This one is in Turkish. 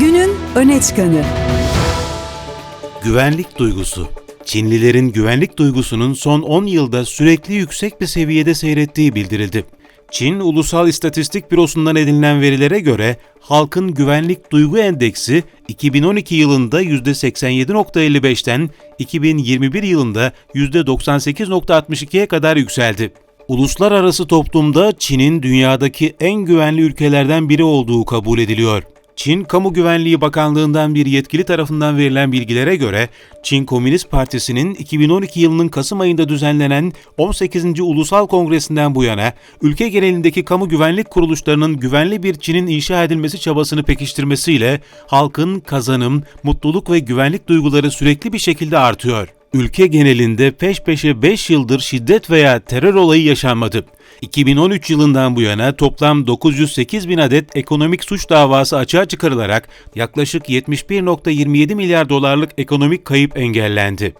Günün öne çıkanı. Güvenlik duygusu. Çinlilerin güvenlik duygusunun son 10 yılda sürekli yüksek bir seviyede seyrettiği bildirildi. Çin Ulusal İstatistik Bürosu'ndan edinilen verilere göre halkın güvenlik duygu endeksi 2012 yılında %87.55'ten 2021 yılında %98.62'ye kadar yükseldi. Uluslararası toplumda Çin'in dünyadaki en güvenli ülkelerden biri olduğu kabul ediliyor. Çin Kamu Güvenliği Bakanlığı'ndan bir yetkili tarafından verilen bilgilere göre, Çin Komünist Partisi'nin 2012 yılının Kasım ayında düzenlenen 18. Ulusal Kongresi'nden bu yana, ülke genelindeki kamu güvenlik kuruluşlarının güvenli bir Çin'in inşa edilmesi çabasını pekiştirmesiyle halkın kazanım, mutluluk ve güvenlik duyguları sürekli bir şekilde artıyor. Ülke genelinde peş peşe 5 yıldır şiddet veya terör olayı yaşanmadı. 2013 yılından bu yana toplam 908 bin adet ekonomik suç davası açığa çıkarılarak yaklaşık 71.27 milyar dolarlık ekonomik kayıp engellendi.